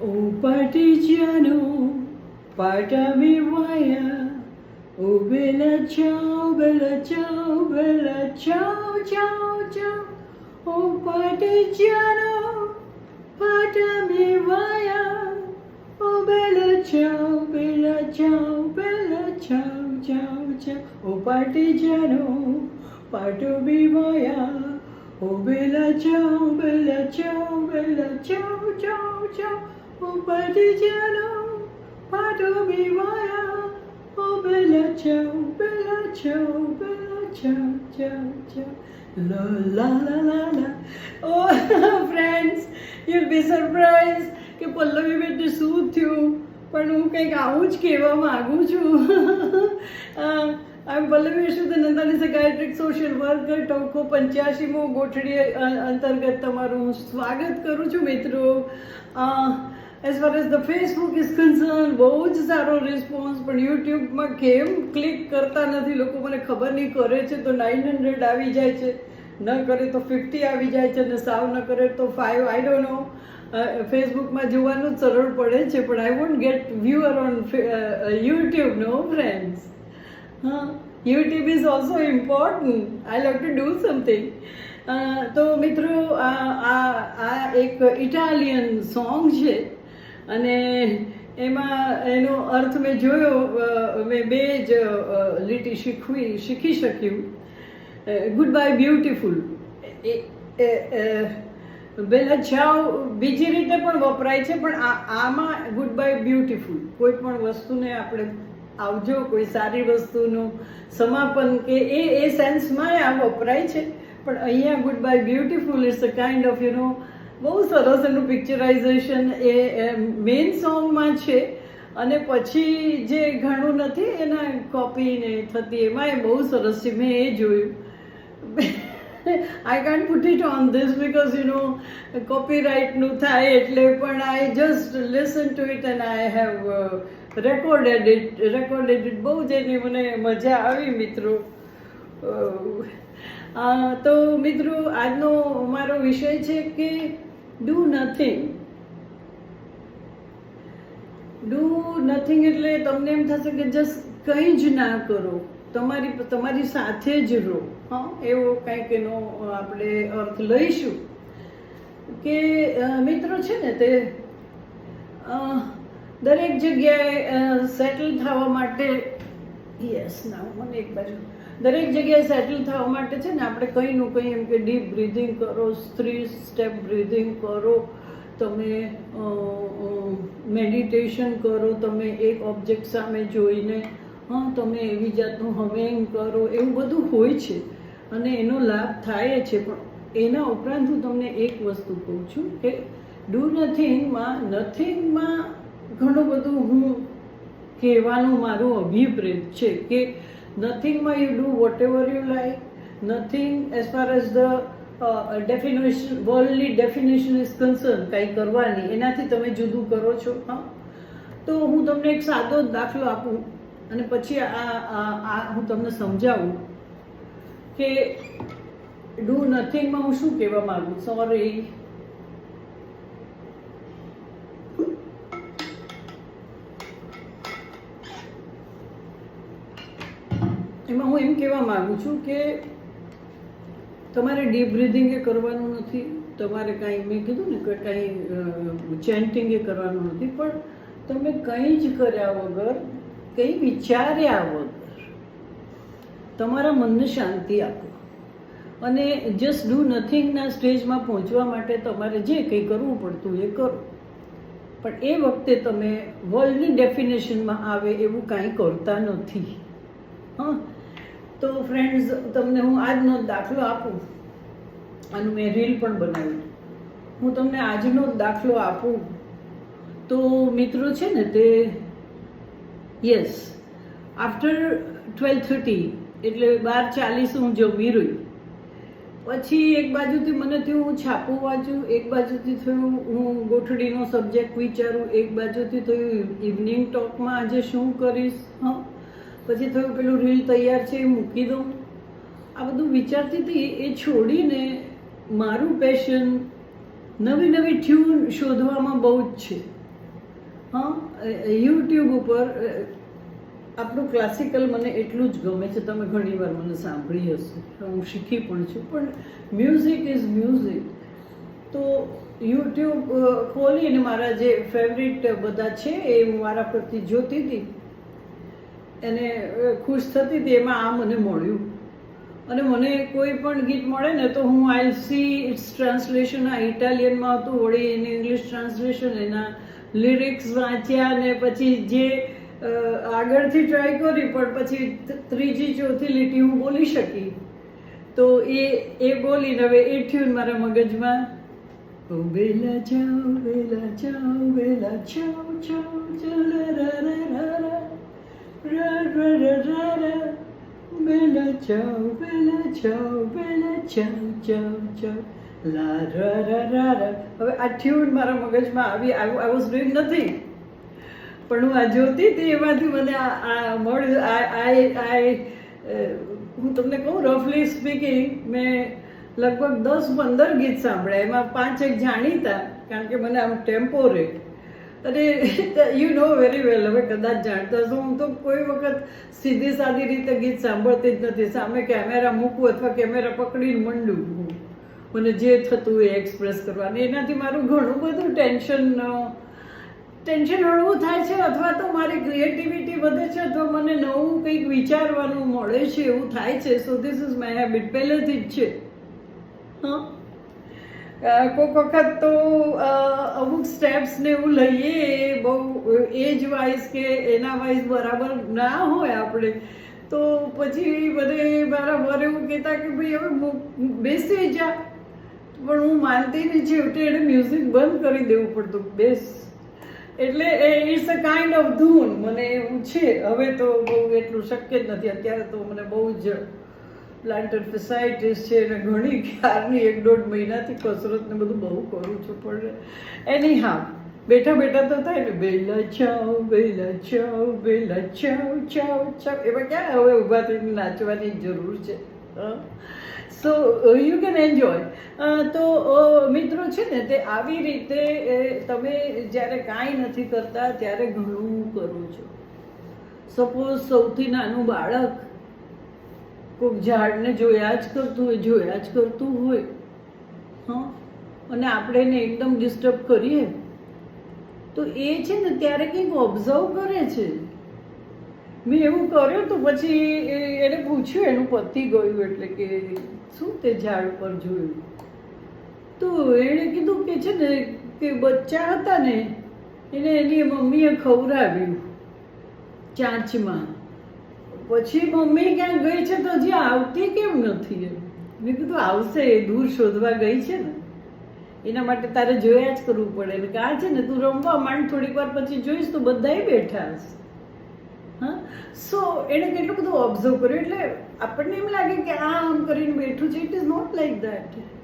O partigiano, partami via. Oh bella ciao, bella ciao, bella ciao, ciao, ciao. Oh partigiano, partami via. Oh bella ciao, bella ciao, bella ciao, ciao, ciao. Oh partigiano, partami via. Oh bella ciao, bella ciao, bella ciao, ciao, ciao. Oh via. Oh bella ciao, bella ciao, bella ciao, ciao, ciao. La la la la la. Oh friends, you'll be surprised કે પલ્લવી બેટને શું થયું પણ હું કંઈક આવું જ કહેવા માગું છું આઈ પલ્લવી વિશુદ્ધાનંદાની સગાયટ્રિક સોશિયલ વર્કર ટોકો પંચ્યાસીમો ગોઠડી અંતર્ગત તમારું સ્વાગત કરું છું મિત્રો as far as the Facebook is concern બહુ જ સારો રિસ્પોન્સ પણ યુટ્યુબમાં કેમ ક્લિક કરતા નથી? લોકો મને ખબર નહીં કરે છે તો નાઇન હંડ્રેડ આવી જાય છે. ન કરે તો ફિફ્ટી આવી જાય છે અને સાવ ન કરે તો ફાઇવ આઈ ડોન્ટ નો ફેસબુકમાં જોવાનું જ સરળ પડે છે, પણ I won't get viewer on YouTube no friends હા YouTube is also important I love to do something તો મિત્રો, આ આ એક ઇટાલિયન સોંગ છે. અને એમાં એનો અર્થ મેં જોયો મેં બે જ લીટી શીખવી, શીખી શક્યું. Good bye beautiful Bella Ciao બીજી રીતે પણ વપરાય છે, પણ આમાં ગુડ બાય બ્યુટીફુલ કોઈ પણ વસ્તુને આપણે આવજો, કોઈ સારી વસ્તુનું સમાપન કે એ એ સેન્સમાં આ વપરાય છે. પણ અહીંયા good bye beautiful it's a kind of you know બહુ સરસ એનું પિક્ચરાઇઝેશન એ મેઇન સોંગમાં છે. અને પછી જે ઘણું નથી, એના કોપીને થતી, એમાં એ બહુ સરસ છે. મેં એ જોયું. I can't put it on this because you know કોપીરાઇટનું થાય એટલે પણ I just listen to it and I have recorded it recorded it બહુ જ એની મને મજા આવી, મિત્રો. તો મિત્રો, આજનો મારો વિષય છે કે ડુ નથિંગ ડુ નથિંગ એટલે તમને એમ થશે કે જસ્ટ કંઈ જ ના કરો. તમારી તમારી સાથે જ રહો. હા, એવો કંઈક એનો આપણે અર્થ લઈશું. કે મિત્રો છે ને તે દરેક જગ્યાએ સેટલ થવા માટે યસ ના, મને એક બાજુ. દરેક જગ્યાએ સેટલ થવા માટે છે ને, આપણે કંઈનું કંઈ એમ કે ડીપ બ્રિધિંગ કરો થ્રી સ્ટેપ બ્રિધિંગ કરો, તમે મેડિટેશન કરો, તમે એક ઓબ્જેક્ટ સામે જોઈને, હા, તમે એવી જાતનું હવેંગ કરો, એવું બધું હોય છે. અને એનો લાભ થાય છે, પણ એના ઉપરાંત હું તમને એક વસ્તુ કહું છું કે ડુ નથિંગમાં નથિંગમાં ઘણું બધું હું કહેવાનું મારું અભિપ્રેત છે કે નથિંગમાં you do whatever you like nothing as far as the definition વર્લ્ડની definition is concern કાંઈ કરવાની એનાથી તમે જુદું કરો છો, હા? તો હું તમને એક સાદો દાખલો આપું અને પછી આ હું તમને સમજાવું કે ડુ નથિંગમાં હું શું કહેવા માગું? સોરી એમાં હું એમ કહેવા માગું છું કે તમારે ડીપ બ્રિધિંગ એ કરવાનું નથી. તમારે કાંઈ મેં કીધું ને કે કાંઈ ચેન્ટિંગ એ કરવાનું નથી. પણ તમે કંઈ જ કર્યા વગર, કંઈ વિચાર્યા વગર તમારા મનને શાંતિ આપો. અને જસ્ટ ડુ નથિંગના સ્ટેજમાં પહોંચવા માટે તમારે જે કંઈ કરવું પડતું એ કરો. પણ એ વખતે તમે વર્લ્ડની ડેફિનેશનમાં આવે એવું કાંઈ કરતા નથી. હા? તો ફ્રેન્ડ્સ તમને હું આજનો દાખલો આપું. આનું મેં રીલ પણ બનાવ્યું. હું તમને આજનો દાખલો આપું. તો મિત્રો છે ને તે યસ આફ્ટર ટ્વેલ્વ થર્ટી એટલે બાર ચાલીસ હું જમી રહી પછી એક બાજુથી મને થયું હું છાપું વાંચું, એક બાજુથી થયું હું ગોઠડીનો સબ્જેક્ટ વિચારું, એક બાજુથી થયું ઇવનિંગ ટોકમાં આજે શું કરીશ, હા? પછી થયું પેલું રીલ તૈયાર છે એ મૂકી દઉં. આ બધું વિચારતી હતી, એ છોડીને મારું પેશન નવી નવી ટ્યુન શોધવામાં બહુ જ છે. હા યુટ્યુબ ઉપર આપણું ક્લાસિકલ મને એટલું જ ગમે છે. તમે ઘણીવાર મને સાંભળી હશે. હું શીખી પણ છું. પણ મ્યુઝિક ઇઝ મ્યુઝિક તો યુટ્યુબ ખોલીને મારા જે ફેવરિટ બધા છે એ હું મારા પરથી જોતી હતી. અ, ખુશ થતી હતી એમાં આ મને મળ્યું. અને મને કોઈ પણ ગીત મળે ને તો હું આઈ સી ઇટ્સ ટ્રાન્સલેશન આ ઇટાલિયનમાં હતું વળી એની ઇંગ્લિશ ટ્રાન્સલેશન એના લિરિક્સ વાંચ્યા ને પછી જે આગળથી ટ્રાય કરી પણ પછી ત્રીજી ચોથી લીટી હું બોલી શકી. તો એ એ બોલીને હવે એ ટ્યુન મારા મગજમાં. ઓ બેલા જાઓ બેલા જાઓ બેલા રા રા. રા ciao, bella ciao, bella બેલા ciao, ciao. La ra ra ra ra. હવે આ ટ્યુન મારા મગજમાં આવી આઈ વોઝ ડુઈંગ નથી પણ હું આ જોતી હતી એમાંથી મને આ મળ્યું આઈ આઈ હું તમને કહું રફલી સ્પીકિંગ મેં લગભગ દસ પંદર ગીત સાંભળ્યા એમાં પાંચ એક જાણીતા કારણ કે મને આમ ટેમ્પો રહે અને યુ નો વેરી વેલ હવે કદાચ જાણતા છો હું તો કોઈ વખત સીધી સાદી રીતે ગીત સાંભળતી જ નથી. સામે કેમેરા મૂકવું અથવા કેમેરા પકડીને મંડું મને જે થતું એ એક્સપ્રેસ કરવાનું એનાથી મારું ઘણું બધું ટેન્શન ટેન્શન હળવું થાય છે અથવા તો મારી ક્રિએટિવિટી વધે છે અથવા મને નવું કંઈક વિચારવાનું મળે છે એવું થાય છે. So this is my habit પહેલેથી જ છે. હા. કોઈક વખત તો અમુક સ્ટેપ્સ ને એવું લઈએ એ બહુ એજ વાઇઝ કે એના વાઇઝ બરાબર ના હોય આપણે. તો પછી બધે મારા વર એવું કહેતા કે ભાઈ હવે બેસી જા. પણ હું માનતી નહીં, છેવટે એને મ્યુઝિક બંધ કરી દેવું પડતું. બેસ. એટલે ઇટ્સ અ કાઇન્ડ ઓફ ધૂન. મને એવું છે. હવે તો બહુ એટલું શક્ય જ નથી. અત્યારે તો મને બહુ જ પ્લાન્ટર ફિસાઇટિસ છે અને ઘણી ક્યારની એક દોઢ મહિનાથી કસરત ને બધું બહુ કરું છું, પણ એની હા બેઠા બેઠા તો થાય ને બેલા ચાવ બેલા ચાવ બેલા ચાવ ચાવ ચાવ એમાં ક્યાં હવે ઊભા થઈને નાચવાની જરૂર છે? સો યુ કેન એન્જોય તો મિત્રો છે ને, તે આવી રીતે તમે જ્યારે કાંઈ નથી કરતા, ત્યારે ઘણું કરો છો. સપોઝ સૌથી નાનું બાળક કોઈક ઝાડને જોયા જ કરતું હોય, જોયા જ કરતું હોય. હં? અને આપણે એને એકદમ ડિસ્ટર્બ કરીએ. તો એ છે ને ત્યારે કંઈક ઓબ્ઝર્વ કરે છે. મેં એવું કર્યું તો પછી એને પૂછ્યું, એનું પતિ ગયું એટલે કે શું તે ઝાડ પર જોયું? તો એણે કીધું કે છે ને કે બચ્ચા હતા ને, એને એની મમ્મીએ ખવડાવ્યું ચાંચમાં. પછી મમ્મી ક્યાં ગઈ છે તો હજી આવતી કેમ નથી? એમ મેં કીધું, આવશે, એ દૂર શોધવા ગઈ છે ને. એના માટે તારે જોયા જ કરવું પડે. ને કે, આ છે ને, તું રમવા માંડ, થોડીક વાર પછી જોઈશ તો બધાય બેઠા હશે. હા? સો એણે કેટલું બધું ઓબ્ઝર્વ કર્યું. એટલે આપણને એમ લાગે કે, આ આમ કરીને બેઠું છે it is not like that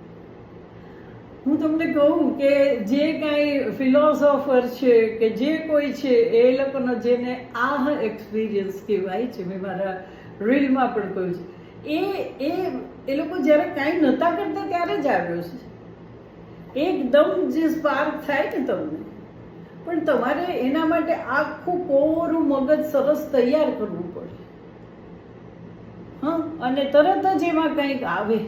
હું તમને કહું કે જે કાંઈ ફિલોસોફર છે કે જે કોઈ છે, એ લોકોનો જેને આહ એક્સપિરિયન્સ કહેવાય છે, મેં મારા રીલમાં પણ કહ્યું છે. એ એ એ લોકો જ્યારે કાંઈ નહોતા કરતા ત્યારે જ આવ્યો છે. એકદમ જે સ્પાર્ક થાય ને તમને. પણ તમારે એના માટે આખું કોરું મગજ સરસ તૈયાર કરવું પડે. હા? અને તરત જ એમાં કંઈક આવે.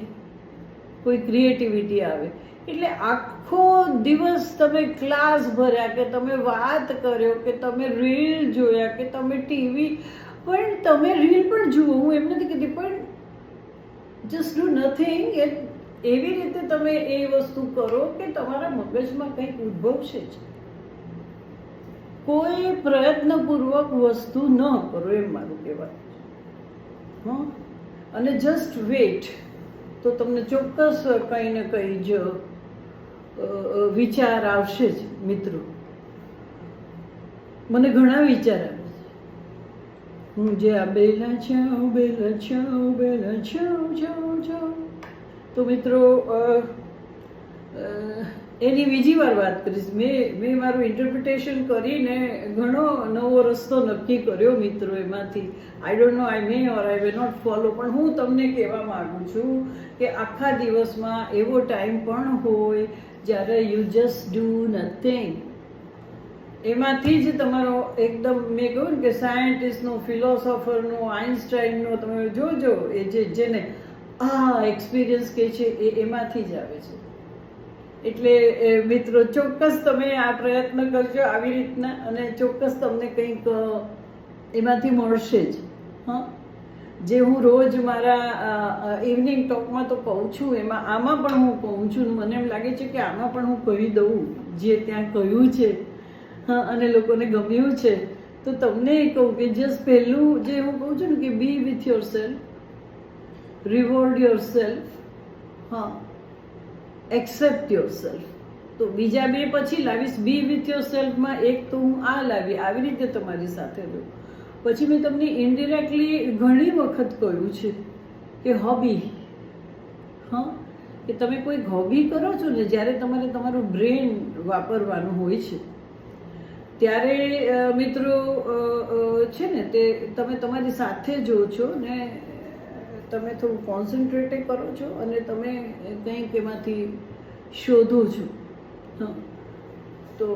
કોઈ ક્રિએટિવિટી આવે. એટલે આખો દિવસ તમે ક્લાસ ભર્યા કે તમે વાત કર્યો કે તમે રીલ જોયા કે તમે ટીવી, પણ તમે રીલ પણ જુઓ. હું એમ નથી કીધી પણ જસ્ટ ડુ નથિંગ એવી રીતે તમે એ વસ્તુ કરો કે તમારા મગજમાં કંઈક ઉદ્ભવશે જ. કોઈ પ્રયત્નપૂર્વક વસ્તુ ન કરો એમ મારું કહેવાનું હં? અને જસ્ટ વેટ તો તમને ચોક્કસ કંઈ ને કંઈ જ વિચાર આવશે જ મિત્રો. મને ઘણા વિચાર આવે છે. હું જે આ બેલા છાવ બેલા છાઉ બેલા છાઉ છાઉ છાઉ. તો મિત્રો એની બીજી વાર વાત કરીશ. મેં મેં મારું ઇન્ટરપ્રિટેશન કરીને ઘણો નવો રસ્તો નક્કી કર્યો મિત્રો એમાંથી. I don't know I may or I may not follow પણ હું તમને કહેવા માગું છું કે આખા દિવસમાં એવો ટાઈમ પણ હોય જ્યારે યુ જસ્ટ ડુ નથિંગ એમાંથી જ તમારો એકદમ મેં કહ્યું ને કે સાયન્ટિસ્ટનું ફિલોસોફરનું આઇન્સ્ટાઈનનું તમે જોજો, એ જે જેને આ એક્સપિરિયન્સ કે છે, એ એમાંથી જ આવે છે. એટલે મિત્રો, ચોક્કસ તમે આ પ્રયત્ન કરજો આવી રીતના અને ચોક્કસ તમને કંઈક એમાંથી મળશે જ. હા? જે હું રોજ મારા ઇવનિંગ ટોકમાં તો કહું છું, એમાં આમાં પણ હું કહું છું મને એમ લાગે છે કે આમાં પણ હું કહી દઉં જે ત્યાં કહ્યું છે અને લોકોને ગમ્યું છે. તો તમને એ કહું કે જસ્ટ પહેલું જે હું કહું છું ને કે be with yourself reward yourself હા એક્સેપ્ટ યોર સેલ્ફ તો બીજા બે પછી લાવીશ બી વિથ યોર સેલ્ફમાં એક તો હું આ લાવી, આવી રીતે તમારી સાથે રહું. પછી મેં તમને ઇનડિરેક્ટલી ઘણી વખત કહ્યું છે કે હોબી હા? કે તમે કોઈ હોબી કરો છો ને જ્યારે તમારે તમારું બ્રેન વાપરવાનું હોય છે. ત્યારે મિત્રો છે ને તે તમે તમારી સાથે જો છો ને તમે થોડું કોન્સન્ટ્રેટે કરો છો અને તમે કંઈક એમાંથી શોધો છો. તો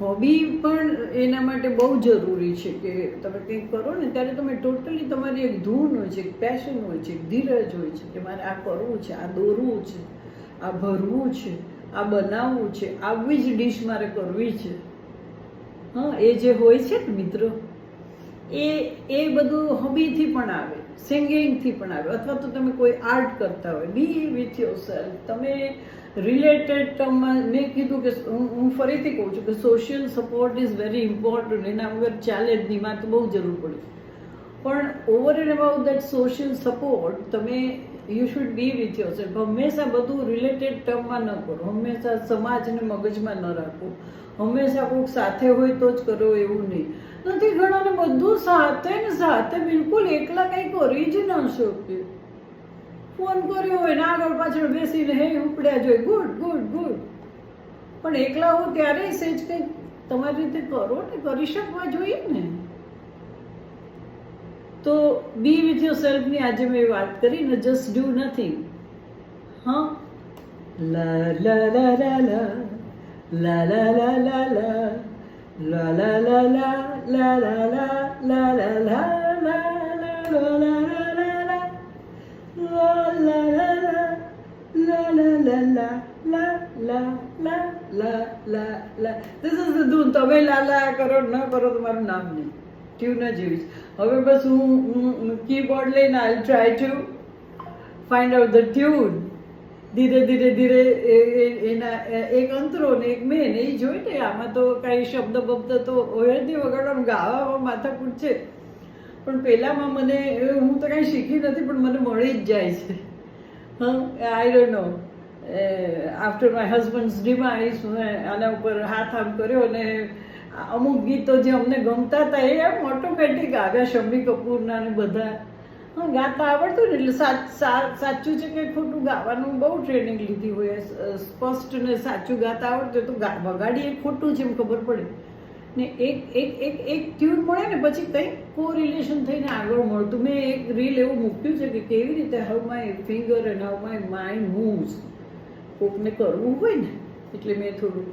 હોબી પણ એના માટે બહુ જરૂરી છે કે તમે કંઈક કરો ને ત્યારે તમે ટોટલી તમારી એક ધૂન હોય છે, એક પેશન હોય છે, એક ધીરજ હોય છે કે મારે આ કરવું છે, આ દોરવું છે, આ ભરવું છે, આ બનાવવું છે, આવી જ ડીશ મારે કરવી છે. હા, એ જે હોય છે ને મિત્રો, એ એ બધું હોબીથી પણ આવે. સિંગિંગથી પણ આવે અથવા તો તમે કોઈ આર્ટ કરતા હોય, બી વિથ યોર સેલ્ફ તમે રિલેટેડ ટર્મમાં મેં કીધું કે હું ફરીથી કહું છું કે social support is very important એના વગર ચાલે જ નહીં મારે તો બહુ જરૂર પડી. પણ over and about that social support તમે you should be with yourself હંમેશા બધું રિલેટેડ ટર્મમાં ન કરો. હંમેશા સમાજને મગજમાં ન રાખો. હંમેશા કોઈક સાથે હોય તો જ કરો એવું નહીં. નથી ઘણાને બધું સાથે ને સાથે બિલકુલ એકલા કંઈ કરી જ ન શકે ફોન કર્યો હોય ને આગળ પાછળ બેસીને, હે, ઉપડ્યા જોઈએ ગુડ ગુડ ગુડ. પણ એકલા હો ત્યારે સેજ કંઈક તમારી રીતે કરો ને કરી શકવા જોઈએ ને. તો બી વિથ યોર સેલ્ફની આજે મેં વાત કરી ને જસ્ટ ડુ નથિંગ હા? લા લા લા લા. લા લા લા લા લા. La la la la la la la la la la la la la la la la la la la la la la la la la la la la la la This is the ધૂન તમે લા લા કરો ન કરો તમારું નામ નહીં ટ્યુન જ એવી છે હવે બસ હું કીબોર્ડ લઈને I try to find out the tune ધીરે ધીરે ધીરે એના એક અંતરો ને એક મેન એ જોઈ ને, આમાં તો કાંઈ શબ્દ બબ્દ તો ઓયરથી વગાડવાનું ગાવામાં માથાકૂટ છે. પણ પહેલાંમાં મને હું તો કાંઈ શીખી નથી, પણ મને મળી જ જાય છે. હા I don't know after my husband's demise આના ઉપર હાથ આમ કર્યો અને અમુક ગીતો જે અમને ગમતા હતા, એ આમ ઓટોમેટિક આવ્યા શમ્મી કપૂરના ને બધા. ગાતા આવડતું ને, એટલે સાચ- છે કે ખોટું ગાવાનું બહુ ટ્રેનિંગ લીધી હોય સ્પષ્ટ ને સાચું ગાતા આવડતું તો ગા- વગાડીએ, ખોટું છે એમ ખબર પડે. ને એક એક એક એક ટ્યુન મળે ને, પછી કંઈક કોરિલેશન થઈને આગળ મળતું. મેં એક રીલ એવું મૂક્યું છે કે કેવી રીતે how my finger and how my mind moves કોકને કરવું હોય ને, એટલે મેં થોડું.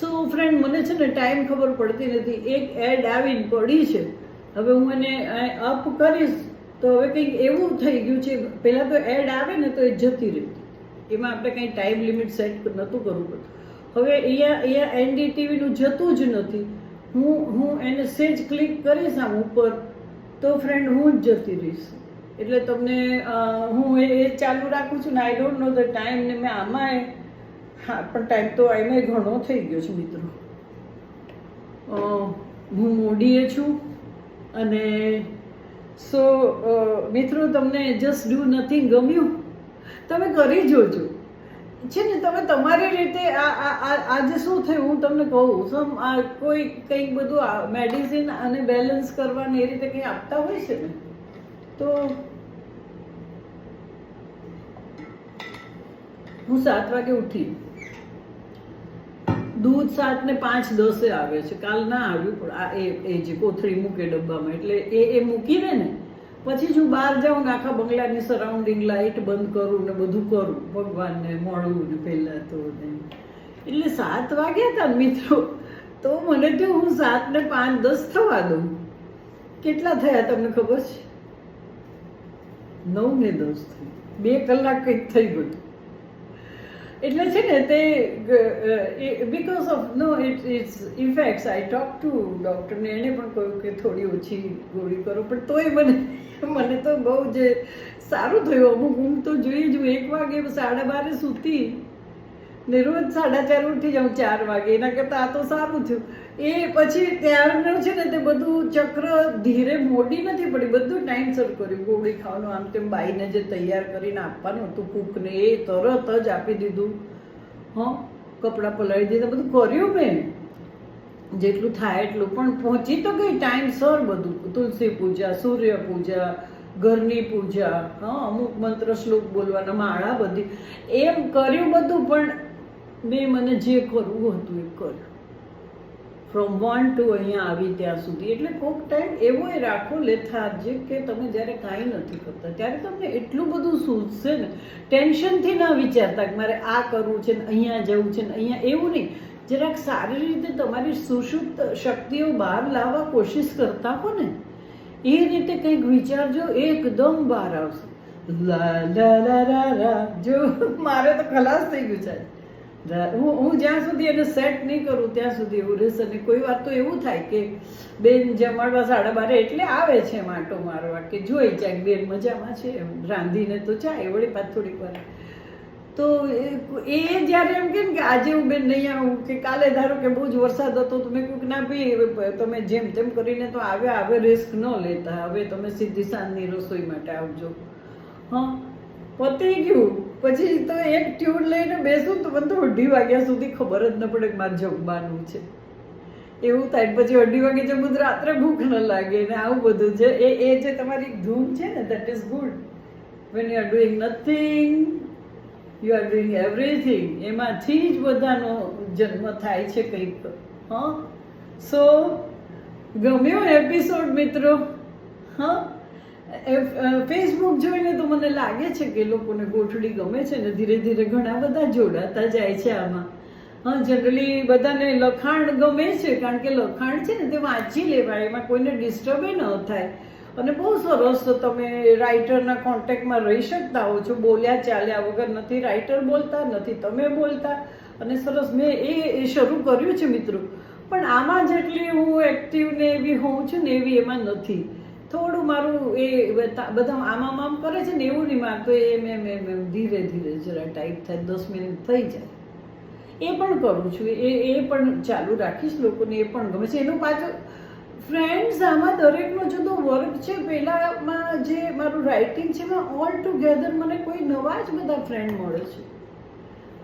સો ફ્રેન્ડ મને છે ને ટાઈમ ખબર પડતી નથી. એક એડ આવીને પડી છે. હવે હું એને અપ કરીશ તો હવે કંઈક એવું થઈ ગયું છે, પહેલાં તો એડ આવે ને તો એ જતી રહેતી એમાં આપણે કંઈ ટાઈમ લિમિટ સેટ નહોતું કરવું પડતું. હવે અહીંયા અહીંયા એનડીટીવીનું જતું જ નથી. હું હું એને સેજ ક્લિક કરીશ આમ ઉપર, તો ફ્રેન્ડ હું જ જતી રહીશ. એટલે તમને હું એ ચાલુ રાખું છું ને I don't know the time ને મેં આમાં હા, પણ ટાઈમ તો એમાં ઘણો થઈ ગયો છે મિત્રો. હું મોડીએ છું અને સો મિત્રો, તમને જસ્ટ ડુ નથિંગ ગમ્યું? તમે કરી જોજો. છે ને, તમે તમારી રીતે આ- આજે શું થયું? હું તમને કહું, સમ, આ કોઈ કંઈક બધું મેડિસિન અને બેલેન્સ કરવાની એ રીતે કંઈ આપતા હોય છે ને? તો હું સાત વાગે ઉઠી. દૂધ સાત ને પાંચ દસે આવે છે. કાલ ના આવ્યું, પણ આ એ એ જે કોથળી મૂકે ડબ્બામાં, એટલે એ એ મૂકીને ને, પછી જો બહાર જાઉં ને આખા બંગલાની સરાઉન્ડિંગ લાઇટ બંધ કરું ને બધું કરું, ભગવાનને મળું ને પહેલાં તો ને. એટલે સાત વાગ્યા હતા મિત્રો, તો મને તો હું સાત ને પાંચ, દસ થવા દઉં. કેટલા થયા તમને ખબર છે? નવ ને દસ થઈ બે કલાક કંઈક થઈ ગયું. એટલે છે ને તે because of no it its effects I talk to ડૉક્ટરને એણે પણ કહ્યું કે થોડી ઓછી ગોળી કરો, પણ તોય મને મને તો બહુ જ સારું થયું. અમુક ઊંઘ તો જોઈએ જ એક વાગે સાડા બારે સૂતી ને રોજ સાડા ચાર ઉઠી જાઉં, ચાર વાગે. એના કરતાં આ તો સારું થયું. એ પછી ત્યારનું છે ને તે બધું ચક્ર ધીરે મોડી નથી પડી. બધું ટાઈમસર કર્યું. ગોળી ખાવાનું, આમ તેમ બાઈને જે તૈયાર કરીને આપવાનું હતું, કૂકને એ તરત જ આપી દીધું. હં, કપડાં પલાળી દીધા, બધું કર્યું મેં. જેટલું થાય એટલું. પણ પહોંચી તો ગઈ ટાઈમસર બધું. તુલસી પૂજા, સૂર્ય પૂજા, ઘરની પૂજા, હં, અમુક મંત્ર શ્લોક બોલવાના, માળા બધી. એમ કર્યું બધું, પણ મેં મને જે કરવું હતું એ કર્યું. ફ્રોમ વન ટુ અહીંયા આવી ત્યાં સુધી. એટલે કોક ટાઈમ એવો એ રાખો લેથાર્જિક કે તમે જ્યારે કાંઈ નથી કરતા, ત્યારે તમને એટલું બધું સૂઝશે ને ટેન્શનથી ના વિચારતા કે મારે આ કરવું છે ને, અહીંયા જવું છે ને, અહીંયા એવું નહીં. જરાક સારી રીતે તમારી સુષુપ્ત શક્તિઓ બહાર લાવવા કોશિશ કરતા હો ને. એ રીતે કંઈક વિચારજો, એકદમ બહાર આવશે. લા લા લા લા, જો, મારે તો ખલાસ થઈ ગયું છે. હું જ્યાં સુધી એને સેટ નહીં કરું, ત્યાં સુધી એવું રહેશે. અને કોઈ વાર તો એવું થાય કે બેન જમાડવા સાડા બારે એટલે આવે છે માટો મારવા કે જોઈ જાય બેન મજામાં છે, એમ રાંધીને તો ચાય વળી પાછ થોડીક વાર. તો એ જ્યારે એમ કે કે આજે હું બેન નહીં આવું કે કાલે ધારો કે બહુ જ વરસાદ હતો તો મેં કંઈક ના ભાઈ તમે જેમ તેમ કરીને તો આવ્યા હવે રિસ્ક ન લેતા. હવે તમે સીધી સાંજની રસોઈ માટે આવજો. હા? પતી ગયું. પછી તો એક ટ્યુન લઈને બેસું તો મને તો અઢી વાગ્યા સુધી ખબર જ ન પડે કે મારે જમવાનું છે. એવું થાય પછી અઢી વાગે જમું તો રાત્રે ભૂખ ન લાગે ને આવું બધું છે. એ એ જે તમારી ધૂમ છે ને that is good when you are doing nothing you are doing everything એમાંથી જ બધાનો જન્મ થાય છે કંઈક. હં? સો ગમ્યો એપિસોડ મિત્રો? હા? ફેસબુક જોઈને તો મને લાગે છે કે લોકોને ગોઠડી ગમે છે ને ધીરે ધીરે ઘણા બધા જોડાતા જાય છે આમાં. હા જનરલી બધાને લખાણ ગમે છે, કારણ કે લખાણ છે ને તે વાંચી લેવાય, એમાં કોઈને ડિસ્ટર્બે ન થાય. અને બહુ સરસ તો તમે રાઇટરના કોન્ટેક્ટમાં રહી શકતા હો છો, બોલ્યા ચાલ્યા વગર નથી રાઇટર બોલતા, નથી તમે બોલતા. અને સરસ મેં એ એ શરૂ કર્યું છે મિત્રો. પણ આમાં જેટલી હું એક્ટિવ ને એવી હોઉં છું ને એવી એમાં નથી. થોડું મારું એ બધા બધા આમાં કરે છે ને એવું નહીં મારતો એ મેં મેં ધીરે ધીરે જરા ટાઈપ થાય, દસ મિનિટ થઈ જાય. એ પણ કરું છું. એ એ પણ ચાલુ રાખીશ લોકોને, એ પણ ગમે છે. એનું પાછું ફ્રેન્ડ્સ આમાં દરેકનો જુદો વર્ગ છે. પહેલાંમાં જે મારું રાઇટિંગ છે, એમાં ઓલ ટુગેધર મને કોઈ નવા જ બધા ફ્રેન્ડ મળે છે.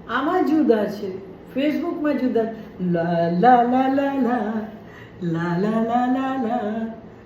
આમાં જુદા છે. ફેસબુકમાં જુદા. લા લા લા લા લા લા લા લા લા.